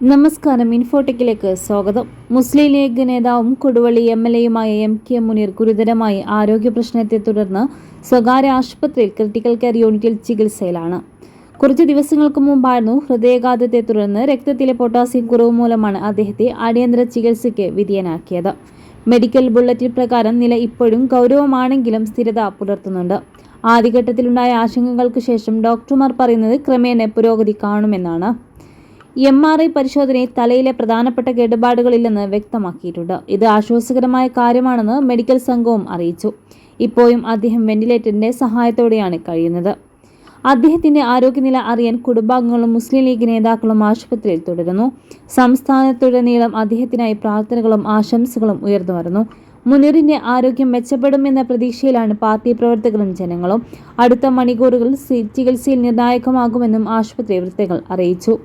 നമസ്കാരം ഇൻഫോടെക്കിലേക്ക് സ്വാഗതം. മുസ്ലിം ലീഗ് നേതാവും കൊടുവള്ളി എം എൽ എയുമായ എം കെ മുനീർ ഗുരുതരമായി ആരോഗ്യ പ്രശ്നത്തെ തുടർന്ന് സ്വകാര്യ ആശുപത്രിയിൽ ക്രിട്ടിക്കൽ കെയർ യൂണിറ്റിൽ ചികിത്സയിലാണ്. കുറച്ച് ദിവസങ്ങൾക്ക് മുമ്പായിരുന്നു ഹൃദയാഘാതത്തെ തുടർന്ന് രക്തത്തിലെ പൊട്ടാസ്യം കുറവ് മൂലമാണ് അദ്ദേഹത്തെ അടിയന്തര ചികിത്സയ്ക്ക് വിധേയനാക്കിയത്. മെഡിക്കൽ ബുള്ളറ്റിൻ പ്രകാരം നില ഇപ്പോഴും ഗൗരവമാണെങ്കിലും സ്ഥിരത പുലർത്തുന്നുണ്ട്. ആദ്യഘട്ടത്തിലുണ്ടായ ആശങ്കകൾക്ക് ശേഷം ഡോക്ടർമാർ പറയുന്നത് ക്രമേണ പുരോഗതി കാണുമെന്നാണ്. എം ആർ ഐ പരിശോധനയിൽ തലയിലെ പ്രധാനപ്പെട്ട കേടുപാടുകളില്ലെന്ന് വ്യക്തമാക്കിയിട്ടുണ്ട്. ഇത് ആശ്വാസകരമായ കാര്യമാണെന്ന് മെഡിക്കൽ സംഘവും അറിയിച്ചു. ഇപ്പോഴും അദ്ദേഹം വെന്റിലേറ്ററിന്റെ സഹായത്തോടെയാണ് കഴിയുന്നത്. അദ്ദേഹത്തിന്റെ ആരോഗ്യനില അറിയാൻ കുടുംബാംഗങ്ങളും മുസ്ലിം ലീഗ് നേതാക്കളും ആശുപത്രിയിൽ തുടരുന്നു. സംസ്ഥാനത്തുടനീളം അദ്ദേഹത്തിനായി പ്രാർത്ഥനകളും ആശംസകളും ഉയർന്നു വരുന്നു. മുനീറിന്റെ ആരോഗ്യം മെച്ചപ്പെടുമെന്ന പ്രതീക്ഷയിലാണ് പാർട്ടി പ്രവർത്തകരും ജനങ്ങളും അടുത്ത മണിക്കൂറുകൾ സി- ചികിത്സയിൽ നിർണായകമാകുമെന്നും ആശുപത്രി വൃത്തങ്ങൾ അറിയിച്ചു.